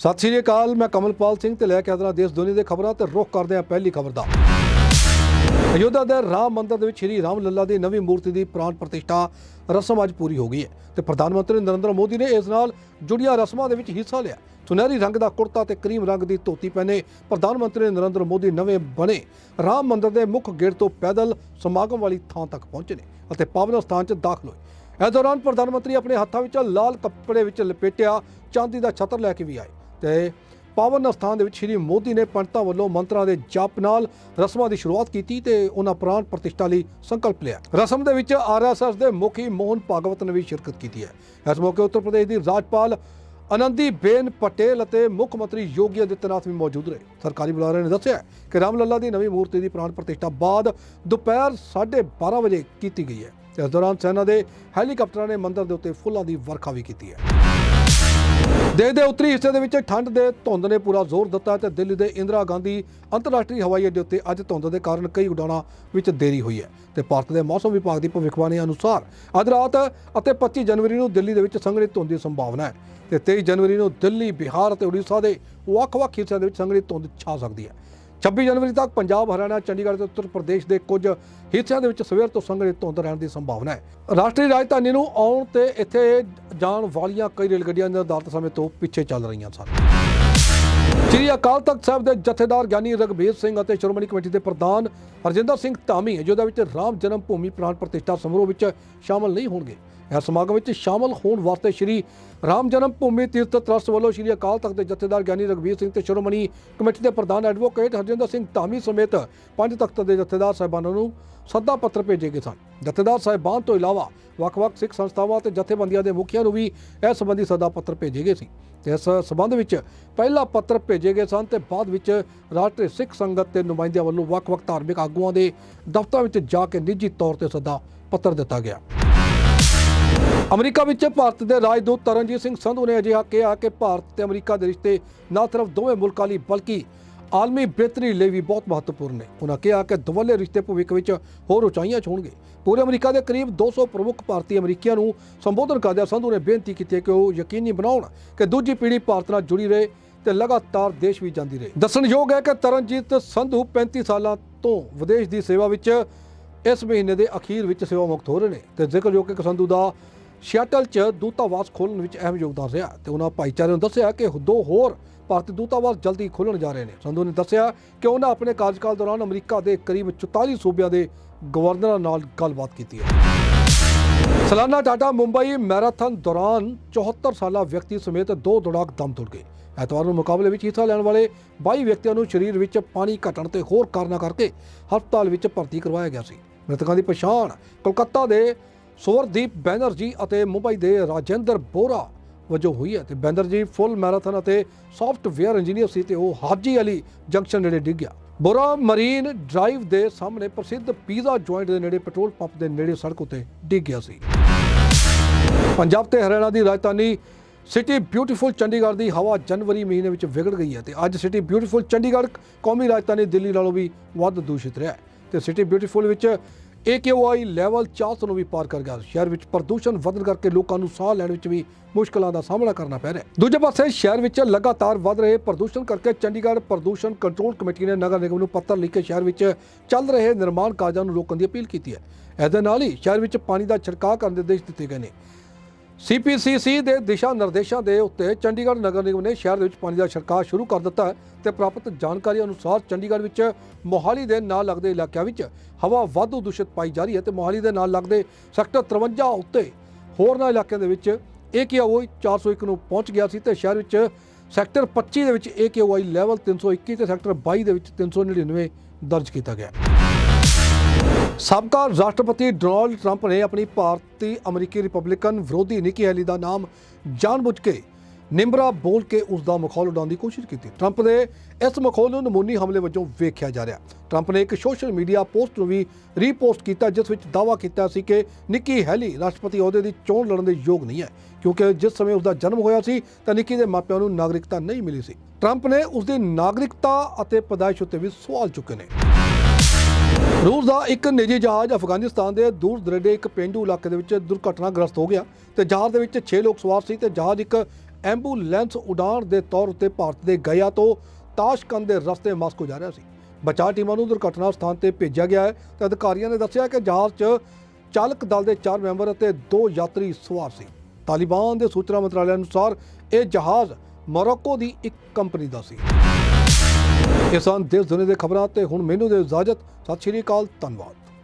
ਸਤਿ ਸ਼੍ਰੀ ਅਕਾਲ, ਮੈਂ ਕਮਲਪਾਲ ਸਿੰਘ ਤੇ ਲੈ ਕੇ ਆਦਰਾ ਦੇਸ਼ ਦੁਨੀਆ ਦੇ ਖਬਰਾਂ ਤੇ ਰੁਖ ਕਰਦੇ ਹਾਂ ਪਹਿਲੀ ਖਬਰ ਦਾ। ਅਯੋਧਿਆ ਦੇ ਰਾਮ ਮੰਦਿਰ ਦੇ ਵਿੱਚ ਸ਼੍ਰੀ ਰਾਮ ਲੱਲਾ ਦੀ ਨਵੀਂ ਮੂਰਤੀ ਦੀ ਪ੍ਰਾਣ ਪ੍ਰਤਿਸ਼ਠਾ ਰਸਮ ਅੱਜ ਪੂਰੀ ਹੋ ਗਈ ਹੈ ਤੇ ਪ੍ਰਧਾਨ ਮੰਤਰੀ ਨਰਿੰਦਰ ਮੋਦੀ ਨੇ ਇਸ ਨਾਲ ਜੁੜੀਆਂ ਰਸਮਾਂ ਦੇ ਵਿੱਚ ਹਿੱਸਾ ਲਿਆ ਸੁਨਹਿਰੀ ਰੰਗ ਦਾ ਕੁੜਤਾ ਤੇ ਕਰੀਮ ਰੰਗ ਦੀ ਧੋਤੀ ਪਹਿਨੇ ਪ੍ਰਧਾਨ ਮੰਤਰੀ ਨਰਿੰਦਰ ਮੋਦੀ ਨਵੇਂ ਬਣੇ ਰਾਮ ਮੰਦਿਰ ਦੇ ਮੁੱਖ ਗੇਟ ਤੋਂ ਪੈਦਲ ਸਮਾਗਮ ਵਾਲੀ ਥਾਂ ਤੱਕ ਪਹੁੰਚੇ ਨੇ ਅਤੇ ਪਾਵਨ ਸਥਾਨ 'ਚ ਦਾਖਲ ਹੋਏ। ਇਸ ਦੌਰਾਨ ਪ੍ਰਧਾਨ ਮੰਤਰੀ ਆਪਣੇ ਹੱਥਾਂ ਵਿੱਚ ਲਾਲ ਕੱਪੜੇ ਵਿੱਚ ਲਪੇਟਿਆ ਚਾਂਦੀ ਦਾ ਛਤਰ ਲੈ ਕੇ ਵੀ ਆਏ। ਤੇ ਪਾਵਨ ਅਸਥਾਨ ਦੇ ਵਿੱਚ ਸ਼੍ਰੀ ਮੋਦੀ ਨੇ ਪੰਡਤਾਂ ਵੱਲੋਂ ਮੰਤਰਾਂ ਦੇ ਜਪ ਨਾਲ ਰਸਮਾਂ ਦੀ ਸ਼ੁਰੂਆਤ ਕੀਤੀ ਤੇ ਉਹਨਾਂ ਪ੍ਰਾਣ ਪ੍ਰਤਿਸ਼ਠਾ ਲਈ ਸੰਕਲਪ ਲਿਆ। ਰਸਮ ਦੇ ਵਿੱਚ ਆਰਐਸਐਸ ਦੇ ਮੁਖੀ ਮੋਹਨ ਭਾਗਵਤ ਨੇ ਵੀ ਸ਼ਿਰਕਤ ਕੀਤੀ ਹੈ। ਇਸ ਮੌਕੇ ਉੱਤਰ ਪ੍ਰਦੇਸ਼ ਦੀ ਰਾਜਪਾਲ ਆਨੰਦੀ ਬੇਨ ਪਟੇਲ ਅਤੇ ਮੁੱਖ ਮੰਤਰੀ ਯੋਗੀ ਆਦਿੱਤਿਆਨਾਥ ਵੀ ਮੌਜੂਦ ਰਹੇ। ਸਰਕਾਰੀ ਬੁਲਾਰੇ ਨੇ ਦੱਸਿਆ ਕਿ ਰਾਮ ਲੱਲਾ ਦੀ ਨਵੀਂ ਮੂਰਤੀ ਦੀ ਪ੍ਰਾਣ ਪ੍ਰਤਿਸ਼ਠਾ ਬਾਅਦ ਦੁਪਹਿਰ 12:30 ਵਜੇ ਕੀਤੀ ਗਈ ਹੈ। ਇਸ ਦੌਰਾਨ ਸੈਨਾ ਦੇ ਹੈਲੀਕਾਪਟਰਾਂ ਨੇ ਮੰਦਰ ਦੇ ਉੱਤੇ ਫੁੱਲਾਂ ਦੀ ਵਰਖਾ ਵੀ ਕੀਤੀ ਹੈ। ਦੇਸ਼ ਦੇ ਉੱਤਰੀ ਹਿੱਸੇ ਦੇ ਵਿੱਚ ਠੰਡ ਦੇ ਧੁੰਦ ਨੇ ਪੂਰਾ ਜ਼ੋਰ ਦਿੱਤਾ ਤੇ ਦਿੱਲੀ ਦੇ ਇੰਦਰਾ ਗਾਂਧੀ ਅੰਤਰਰਾਸ਼ਟਰੀ ਹਵਾਈ ਅੱਡੇ ਉੱਤੇ ਅੱਜ ਧੁੰਦ ਦੇ ਕਾਰਨ ਕਈ ਉਡਾਣਾਂ ਵਿੱਚ ਦੇਰੀ ਹੋਈ ਹੈ ਤੇ ਭਾਰਤ ਦੇ ਮੌਸਮ ਵਿਭਾਗ ਦੀ ਭਵਿੱਖਬਾਣੀ ਅਨੁਸਾਰ ਅੱਜ ਰਾਤ ਅਤੇ 25 ਜਨਵਰੀ ਨੂੰ ਦਿੱਲੀ ਦੇ ਵਿੱਚ ਸੰਘਣੀ ਧੁੰਦ ਦੀ ਸੰਭਾਵਨਾ ਹੈ ਤੇ 23 ਜਨਵਰੀ ਨੂੰ ਦਿੱਲੀ, ਬਿਹਾਰ ਅਤੇ ਉੜੀਸਾ ਦੇ ਵੱਖ-ਵੱਖ ਹਿੱਸਿਆਂ ਦੇ ਵਿੱਚ ਸੰਘਣੀ ਧੁੰਦ ਛਾ ਸਕਦੀ ਹੈ। 26 ਜਨਵਰੀ ਤੱਕ ਪੰਜਾਬ, ਹਰਿਆਣਾ, ਚੰਡੀਗੜ੍ਹ ਤੇ ਉੱਤਰ ਪ੍ਰਦੇਸ਼ ਦੇ ਕੁਝ ਹਿੱਸਿਆਂ ਦੇ ਵਿੱਚ ਸਵੇਰ ਤੋਂ ਸੰਘਣੀ ਧੁੰਦ ਰਹਿਣ ਦੀ ਸੰਭਾਵਨਾ ਹੈ। ਰਾਸ਼ਟਰੀ ਰਾਜਧਾਨੀ ਨੂੰ ਆਉਣ ਤੇ ਇੱਥੇ ਜਾਣ ਵਾਲੀਆਂ ਕਈ ਰੇਲ ਗੱਡੀਆਂ ਨਿਰਧਾਰਤ ਸਮੇਂ ਤੋਂ ਪਿੱਛੇ ਚੱਲ ਰਹੀਆਂ ਸਨ। ਸ੍ਰੀ ਅਕਾਲ ਤਖਤ ਸਾਹਿਬ ਦੇ ਜਥੇਦਾਰ ਗਿਆਨੀ ਰਗਬੀਰ ਸਿੰਘ ਅਤੇ ਸ਼੍ਰੋਮਣੀ ਕਮੇਟੀ ਦੇ ਪ੍ਰਧਾਨ ਹਰਜਿੰਦਰ ਸਿੰਘ ਧਾਮੀ ਜਿਹਦੇ ਵਿੱਚ ਰਾਮ ਜਨਮ ਭੂਮੀ ਪ੍ਰਾਣ ਪ੍ਰਤਿਸ਼ਠਾ ਸਮਾਰੋਹ ਵਿੱਚ ਸ਼ਾਮਲ ਨਹੀਂ ਹੋਣਗੇ। ਇਸ ਸਮਾਗਮ ਵਿੱਚ ਸ਼ਾਮਲ ਹੋਣ ਵਾਸਤੇ ਸ਼੍ਰੀ ਰਾਮ ਜਨਮ ਭੂਮੀ ਤੀਰਥ ਟਰਸਟ ਵੱਲੋਂ ਸ਼੍ਰੀ ਅਕਾਲ ਤਖਤ ਦੇ ਜਥੇਦਾਰ ਗਿਆਨੀ ਰਗਬੀਰ ਸਿੰਘ ਤੇ ਸ਼੍ਰੋਮਣੀ ਕਮੇਟੀ ਦੇ ਪ੍ਰਧਾਨ ਐਡਵੋਕੇਟ ਹਰਜਿੰਦਰ ਸਿੰਘ ਧਾਮੀ ਸਮੇਤ ਪੰਜ ਤਖਤ ਦੇ ਜਥੇਦਾਰ ਸਾਹਿਬਾਨਾਂ ਨੂੰ ਸੱਦਾ ਪੱਤਰ ਭੇਜੇ ਗਏ ਸਨ। ਜਥੇਦਾਰ ਸਾਹਿਬਾਨ ਤੋਂ ਇਲਾਵਾ ਵੱਖ-ਵੱਖ ਸਿੱਖ ਸੰਸਥਾਵਾਂ ਤੇ ਜਥੇਬੰਦੀਆਂ ਦੇ ਮੁਖੀਆਂ ਨੂੰ ਵੀ ਇਸ ਸੰਬੰਧੀ ਸੱਦਾ ਪੱਤਰ ਭੇਜੇ ਗਏ ਸੀ। ਤੇ ਇਸ ਸੰਬੰਧ ਵਿੱਚ ਪਹਿਲਾ ਪੱਤਰ ਭੇਜੇ ਗਏ ਸਨ ਤੇ ਬਾਅਦ ਵਿੱਚ ਰਾਸ਼ਟਰੀ ਸਿੱਖ ਸੰਗਤ ਦੇ ਨੁਮਾਇੰਦਿਆਂ ਵੱਲੋਂ ਵੱਖ-ਵੱਖ ਧਾਰਮਿਕ ਆਗੂਆਂ ਦੇ ਦਫ਼ਤਰਾਂ ਵਿੱਚ ਜਾ ਕੇ ਨਿੱਜੀ ਤੌਰ ਤੇ ਸੱਦਾ ਪੱਤਰ ਦਿੱਤਾ ਗਿਆ। ਅਮਰੀਕਾ ਵਿੱਚ ਭਾਰਤ ਦੇ ਰਾਜਦੂਤ ਤਰਨਜੀਤ ਸਿੰਘ ਸੰਧੂ ਨੇ ਅਜਿਹਾ ਕਿਹਾ ਕਿ ਭਾਰਤ ਤੇ ਅਮਰੀਕਾ ਦੇ ਰਿਸ਼ਤੇ ਨਾ ਸਿਰਫ ਦੋਵੇਂ ਮੁਲਕਾਂ ਲਈ ਬਲਕਿ ਆਲਮੀ ਬਿਹਤਰੀ ਲਈ ਵੀ ਬਹੁਤ ਮਹੱਤਵਪੂਰਨ ਨੇ। ਉਹਨਾਂ ਕਿਹਾ ਕਿ ਦੋਵੇਂ ਰਿਸ਼ਤੇ ਭਵਿੱਖ ਵਿੱਚ ਹੋਰ ਉਚਾਈਆਂ ਛੂਹਣਗੇ ਪੂਰੇ ਅਮਰੀਕਾ ਦੇ ਕਰੀਬ 200 ਪ੍ਰਮੁੱਖ ਭਾਰਤੀ ਅਮਰੀਕੀਆਂ ਨੂੰ ਸੰਬੋਧਨ ਕਰਦਿਆਂ ਸੰਧੂ ਨੇ ਬੇਨਤੀ ਕੀਤੀ ਹੈ ਕਿ ਉਹ ਯਕੀਨੀ ਬਣਾਉਣ ਕਿ ਦੂਜੀ ਪੀੜ੍ਹੀ ਭਾਰਤ ਨਾਲ ਜੁੜੀ ਰਹੇ ਤੇ ਲਗਾਤਾਰ ਦੇਸ਼ ਵੀ ਜਾਂਦੀ ਰਹੇ। ਦੱਸਣਯੋਗ ਹੈ ਕਿ ਤਰਨਜੀਤ ਸੰਧੂ 35 ਸਾਲਾਂ ਤੋਂ ਵਿਦੇਸ਼ ਦੀ ਸੇਵਾ ਵਿੱਚ ਇਸ ਮਹੀਨੇ ਦੇ ਅਖੀਰ ਵਿੱਚ ਸੇਵਾ ਮੁਕਤ ਹੋ ਰਹੇ ਨੇ ਤੇ ਜ਼ਿਕਰਯੋਗ ਹੈ ਕਿ ਸੰਧੂ ਦਾ ਸ਼ਟਲ 'ਚ ਦੂਤਾਵਾਸ ਖੋਲ੍ਹਣ ਵਿੱਚ ਅਹਿਮ ਯੋਗਦਾਨ ਰਿਹਾ ਤੇ ਉਹਨਾਂ ਭਾਈਚਾਰੇ ਨੂੰ ਦੱਸਿਆ ਕਿ ਦੋ ਹੋਰ ਭਾਰਤੀ ਦੂਤਾਵਾਸ ਜਲਦੀ ਖੋਲ੍ਹਣ ਜਾ ਰਹੇ ਨੇ। ਸੰਧੂ ਨੇ ਦੱਸਿਆ ਕਿ ਉਹਨਾਂ ਆਪਣੇ ਕਾਰਜਕਾਲ ਦੌਰਾਨ ਅਮਰੀਕਾ ਦੇ ਕਰੀਬ 44 ਸੂਬਿਆਂ ਦੇ ਗਵਰਨਰਾਂ ਨਾਲ ਗੱਲਬਾਤ ਕੀਤੀ ਹੈ। ਸਲਾਨਾ ਟਾਟਾ ਮੁੰਬਈ ਮੈਰਾਥਨ ਦੌਰਾਨ 74 ਸਾਲਾ ਵਿਅਕਤੀ ਸਮੇਤ ਦੋ ਦੌੜਾਕ ਦਮ ਤੋੜ ਗਏ। ਐਤਵਾਰ ਨੂੰ ਮੁਕਾਬਲੇ ਵਿੱਚ ਹਿੱਸਾ ਲੈਣ ਵਾਲੇ 22 ਵਿਅਕਤੀਆਂ ਨੂੰ ਸਰੀਰ ਵਿੱਚ ਪਾਣੀ ਘਟਣ ਤੇ ਹੋਰ ਕਾਰਨਾਂ ਕਰਕੇ ਹਸਪਤਾਲ ਵਿੱਚ ਭਰਤੀ ਕਰਵਾਇਆ ਗਿਆ ਸੀ। ਮ੍ਰਿਤਕਾਂ ਦੀ ਪਛਾਣ ਕੋਲਕਾਤਾ ਦੇ ਸਵਰਦੀਪ ਬੈਨਰਜੀ ਅਤੇ ਮੁੰਬਈ ਦੇ ਰਾਜੇਂਦਰ ਬੋਰਾ ਵਜੋਂ ਹੋਈ ਹੈ ਤੇ ਬੈਨਰਜੀ ਫੁੱਲ ਮੈਰਾਥਨ ਅਤੇ ਸੌਫਟਵੇਅਰ ਇੰਜੀਨੀਅਰ ਸੀ ਤੇ ਉਹ ਹਾਜੀ ਅਲੀ ਜੰਕਸ਼ਨ ਨੇੜੇ ਡਿੱਗ ਗਿਆ। ਬੋਰਾ ਮਰੀਨ ਡਰਾਈਵ ਦੇ ਸਾਹਮਣੇ ਪ੍ਰਸਿੱਧ ਪੀਜ਼ਾ ਜੁਆਇੰਟ ਦੇ ਨੇੜੇ ਪੈਟਰੋਲ ਪੰਪ ਦੇ ਨੇੜੇ ਸੜਕ ਉੱਤੇ ਡਿੱਗ ਗਿਆ ਸੀ। ਪੰਜਾਬ ਤੇ ਹਰਿਆਣਾ ਦੀ ਰਾਜਧਾਨੀ ਸਿਟੀ ਬਿਊਟੀਫੁਲ ਚੰਡੀਗੜ੍ਹ ਦੀ ਹਵਾ ਜਨਵਰੀ ਮਹੀਨੇ ਵਿੱਚ ਵਿਗੜ ਗਈ ਹੈ ਤੇ ਅੱਜ ਸਿਟੀ ਬਿਊਟੀਫੁਲ ਚੰਡੀਗੜ੍ਹ ਕੌਮੀ ਰਾਜਧਾਨੀ ਦਿੱਲੀ ਨਾਲੋਂ ਵੀ ਵੱਧ ਦੂਸ਼ਿਤ ਰਿਹਾ ਹੈ ਤੇ ਸਿਟੀ ਬਿਊਟੀਫੁਲ ਵਿੱਚ AQI ਲੈਵਲ 400 ਨੂੰ ਵੀ ਪਾਰ ਕਰ ਗਿਆ। ਸ਼ਹਿਰ ਵਿੱਚ ਪ੍ਰਦੂਸ਼ਣ ਵਧਣ ਕਰਕੇ ਲੋਕਾਂ ਨੂੰ ਸਾਹ ਲੈਣ ਵਿੱਚ ਵੀ ਮੁਸ਼ਕਲਾਂ ਦਾ ਸਾਹਮਣਾ ਕਰਨਾ ਪੈ ਰਿਹਾ ਦੂਜੇ ਪਾਸੇ ਸ਼ਹਿਰ ਵਿੱਚ ਲਗਾਤਾਰ ਵਧ ਰਹੇ ਪ੍ਰਦੂਸ਼ਣ ਕਰਕੇ ਚੰਡੀਗੜ੍ਹ ਪ੍ਰਦੂਸ਼ਣ ਕੰਟਰੋਲ ਕਮੇਟੀ ਨੇ ਨਗਰ ਨਿਗਮ ਨੂੰ ਪੱਤਰ ਲਿਖ ਕੇ ਸ਼ਹਿਰ ਵਿੱਚ ਚੱਲ ਰਹੇ ਨਿਰਮਾਣ ਕਾਰਜਾਂ ਨੂੰ ਰੋਕਣ ਦੀ ਅਪੀਲ ਕੀਤੀ ਹੈ। ਇਸ ਦੇ ਨਾਲ ਹੀ ਸ਼ਹਿਰ ਵਿੱਚ ਪਾਣੀ ਦਾ ਛਿੜਕਾਅ ਕਰਨ ਦੇ ਨਿਰਦੇਸ਼ ਦਿੱਤੇ ਗਏ ਨੇ। ਸੀਪੀਸੀਸੀ ਦੇ ਦਿਸ਼ਾ ਨਿਰਦੇਸ਼ਾਂ ਦੇ ਉੱਤੇ ਚੰਡੀਗੜ੍ਹ ਨਗਰ ਨਿਗਮ ਨੇ ਸ਼ਹਿਰ ਦੇ ਵਿੱਚ ਪਾਣੀ ਦਾ ਛਿੜਕਾਅ ਸ਼ੁਰੂ ਕਰ ਦਿੱਤਾ ਹੈ ਤੇ ਪ੍ਰਾਪਤ ਜਾਣਕਾਰੀ ਅਨੁਸਾਰ ਚੰਡੀਗੜ੍ਹ ਵਿੱਚ ਮੋਹਾਲੀ ਦੇ ਨਾਲ ਲੱਗਦੇ ਇਲਾਕਿਆਂ ਵਿੱਚ ਹਵਾ ਵਾਧੂ ਦੂਸ਼ਿਤ ਪਾਈ ਜਾ ਰਹੀ ਹੈ ਤੇ ਮੋਹਾਲੀ ਦੇ ਨਾਲ ਲੱਗਦੇ ਸੈਕਟਰ 53 ਉੱਤੇ ਹੋਰਨਾਂ ਇਲਾਕਿਆਂ ਦੇ ਵਿੱਚ AQI 401 ਨੂੰ ਪਹੁੰਚ ਗਿਆ ਸੀ ਤੇ ਸ਼ਹਿਰ ਵਿੱਚ ਸੈਕਟਰ 25 ਦੇ ਵਿੱਚ AQI ਲੈਵਲ 321 ਤੇ ਸੈਕਟਰ 22 ਦੇ ਵਿੱਚ 399 ਦਰਜ ਕੀਤਾ ਗਿਆ। ਸਾਬਕਾ ਰਾਸ਼ਟਰਪਤੀ ਡੋਨਾਲਡ ਟਰੰਪ ਨੇ ਆਪਣੀ ਭਾਰਤੀ ਅਮਰੀਕੀ ਰਿਪਬਲਿਕਨ ਵਿਰੋਧੀ ਨਿੱਕੀ ਹੈਲੀ ਦਾ ਨਾਮ ਜਾਣਬੁੱਝ ਕੇ ਨਿੰਬਰਾ ਬੋਲ ਕੇ ਉਸ ਦਾ ਮਖੌਲ ਉਡਾਉਣ ਦੀ ਕੋਸ਼ਿਸ਼ ਕੀਤੀ। ਟਰੰਪ ਦੇ ਇਸ ਮਖੌਲ ਨੂੰ ਨਮੂਨੀ ਹਮਲੇ ਵਜੋਂ ਵੇਖਿਆ ਜਾ ਰਿਹਾ। ਟਰੰਪ ਨੇ ਇੱਕ ਸੋਸ਼ਲ ਮੀਡੀਆ ਪੋਸਟ ਨੂੰ ਵੀ ਰੀਪੋਸਟ ਕੀਤਾ, ਜਿਸ ਵਿੱਚ ਦਾਅਵਾ ਕੀਤਾ ਸੀ ਕਿ ਨਿੱਕੀ ਹੈਲੀ ਰਾਸ਼ਟਰਪਤੀ ਅਹੁਦੇ ਦੀ ਚੋਣ ਲੜਨ ਦੇ ਯੋਗ ਨਹੀਂ ਹੈ, ਕਿਉਂਕਿ ਜਿਸ ਸਮੇਂ ਉਸ ਦਾ ਜਨਮ ਹੋਇਆ ਸੀ, ਤਾਂ ਨਿੱਕੀ ਦੇ ਮਾਪਿਆਂ ਨੂੰ ਨਾਗਰਿਕਤਾ ਨਹੀਂ ਮਿਲੀ ਸੀ। ਟਰੰਪ ਨੇ ਉਸ ਦੀ ਨਾਗਰਿਕਤਾ ਅਤੇ ਪੈਦਾਇਸ਼ ਉੱਤੇ ਵੀ ਸਵਾਲ ਚੁੱਕੇ ਨੇ। ਰੂਸ ਦਾ ਇੱਕ ਨਿੱਜੀ ਜਹਾਜ਼ ਅਫਗਾਨਿਸਤਾਨ ਦੇ ਦੂਰ ਦਰੇਡੇ ਇੱਕ ਪੇਂਡੂ ਇਲਾਕੇ ਦੇ ਵਿੱਚ ਦੁਰਘਟਨਾਗ੍ਰਸਤ ਹੋ ਗਿਆ ਤੇ ਜਹਾਜ਼ ਦੇ ਵਿੱਚ 6 ਲੋਕ ਸਵਾਰ ਸੀ ਤੇ ਜਹਾਜ਼ ਇੱਕ ਐਂਬੂਲੈਂਸ ਉਡਾਣ ਦੇ ਤੌਰ ਉੱਤੇ ਭਾਰਤ ਦੇ ਗਇਆ ਤੋਂ ਤਾਸ਼ਕੰਦ ਦੇ ਰਸਤੇ ਮਾਸਕੋ ਜਾ ਰਿਹਾ ਸੀ। ਬਚਾਅ ਟੀਮਾਂ ਨੂੰ ਦੁਰਘਟਨਾ ਸਥਾਨ ਤੇ ਭੇਜਿਆ ਗਿਆ ਹੈ ਤੇ ਅਧਿਕਾਰੀਆਂ ਨੇ ਦੱਸਿਆ ਕਿ ਜਹਾਜ਼ 'ਚ ਚਾਲਕ ਦਲ ਦੇ 4 ਮੈਂਬਰ ਅਤੇ 2 ਯਾਤਰੀ ਸਵਾਰ ਸੀ। ਤਾਲਿਬਾਨ ਦੇ ਸੂਚਨਾ ਮੰਤਰਾਲੇ ਅਨੁਸਾਰ ਇਹ ਜਹਾਜ਼ ਮੋਰੋਕੋ ਦੀ ਇੱਕ ਕੰਪਨੀ ਦਾ ਸੀ। ਇਹ ਸਨ ਦੇਸ਼ ਦੁਨੀਆ ਦੇ ਖਬਰਾਂ ਤੇ ਹੁਣ ਮੈਨੂੰ ਦੇ ਇਜਾਜ਼ਤ। ਸਤਿ ਸ਼੍ਰੀ ਅਕਾਲ, ਧੰਨਵਾਦ।